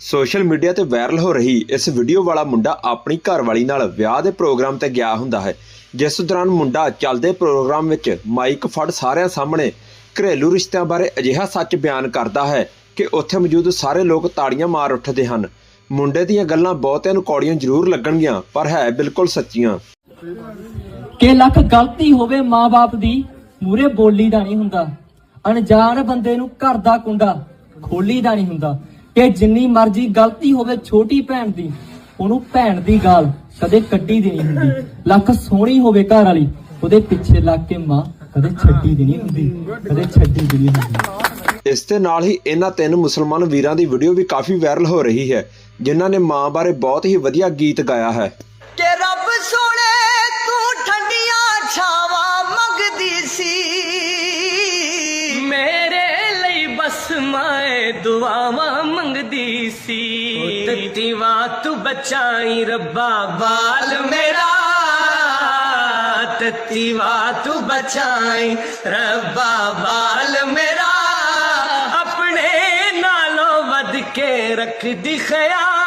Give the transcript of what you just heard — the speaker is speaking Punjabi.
ਸੋਸ਼ਲ ਮੀਡੀਆ ਤੇ ਵਾਇਰਲ ਹੋ ਰਹੀ ਇਸ ਵੀਡੀਓ ਵਾਲਾ ਮੁੰਡਾ ਆਪਣੀ ਘਰਵਾਲੀ ਨਾਲ ਵਿਆਹ ਦੇ ਪ੍ਰੋਗਰਾਮ ਤੇ ਗਿਆ ਹੁੰਦਾ ਹੈ, ਜਿਸ ਦੌਰਾਨ ਮੁੰਡਾ ਚੱਲਦੇ ਪ੍ਰੋਗਰਾਮ ਵਿੱਚ ਮਾਈਕ ਫੜ ਸਾਰਿਆਂ ਸਾਹਮਣੇ ਘਰੇਲੂ ਰਿਸ਼ਤਿਆਂ ਬਾਰੇ ਅਜਿਹਾ ਸੱਚ ਬਿਆਨ ਕਰਦਾ ਹੈ ਕਿ ਉੱਥੇ ਮੌਜੂਦ ਸਾਰੇ ਲੋਕ ਤਾੜੀਆਂ ਮਾਰ ਉੱਠਦੇ ਹਨ। ਮੁੰਡੇ ਦੀਆਂ ਗੱਲਾਂ ਬਹੁਤਿਆਂ ਨੂੰ ਕੌੜੀਆਂ ਜ਼ਰੂਰ ਲੱਗਣਗੀਆਂ, ਪਰ ਹੈ ਬਿਲਕੁਲ ਸੱਚੀਆਂ। ਕਿ ਲੱਖ ਗਲਤੀ ਹੋਵੇ ਮਾਂ-ਬਾਪ ਦੀ ਮੂਰੇ ਬੋਲੀ ਦਾ ਨਹੀਂ ਹੁੰਦਾ। ਅਣਜਾਣ ਬੰਦੇ ਨੂੰ ਘਰ ਦਾ ਕੁੰਡਾ ਖੋਲੀ ਦਾ ਨਹੀਂ ਹੁੰਦਾ। ਕਿ ਜਿੰਨੀ ਮਰਜ਼ੀ ਗਲਤੀ ਹੋਵੇ ਛੋਟੀ ਭੈਣ ਦੀ, ਉਹਨੂੰ ਭੈਣ ਦੀ ਗਾਲ ਕਦੇ ਕੱਢੀ ਦੀ ਨਹੀਂ ਹੁੰਦੀ। ਲੱਖ ਸੋਹਣੀ ਹੋਵੇ ਘਰ ਵਾਲੀ, ਉਹਦੇ ਪਿੱਛੇ ਲੱਗ ਕੇ ਮਾਂ ਕਦੇ ਛੱਡੀ ਦੀ ਨਹੀਂ ਹੁੰਦੀ, ਕਦੇ ਛੱਡੀ ਦੀ ਨਹੀਂ ਹੁੰਦੀ। ਇਸ ਦੇ ਨਾਲ ਹੀ ਇਹਨਾਂ ਤਿੰਨ ਮੁਸਲਮਾਨ ਵੀਰਾਂ ਦੀ ਵੀਡੀਓ ਵੀ ਕਾਫੀ ਵਾਇਰਲ ਹੋ ਰਹੀ ਹੈ, ਜਿਨ੍ਹਾਂ ਨੇ ਮਾਂ ਬਾਰੇ ਬਹੁਤ ਹੀ ਵਧੀਆ ਗੀਤ ਗਾਇਆ ਹੈ। दुआ मगदी तू बचाई रब्बा बाल मेर। तीव तू बचाई रब्बा बाल मेरे। नालो वध दी खया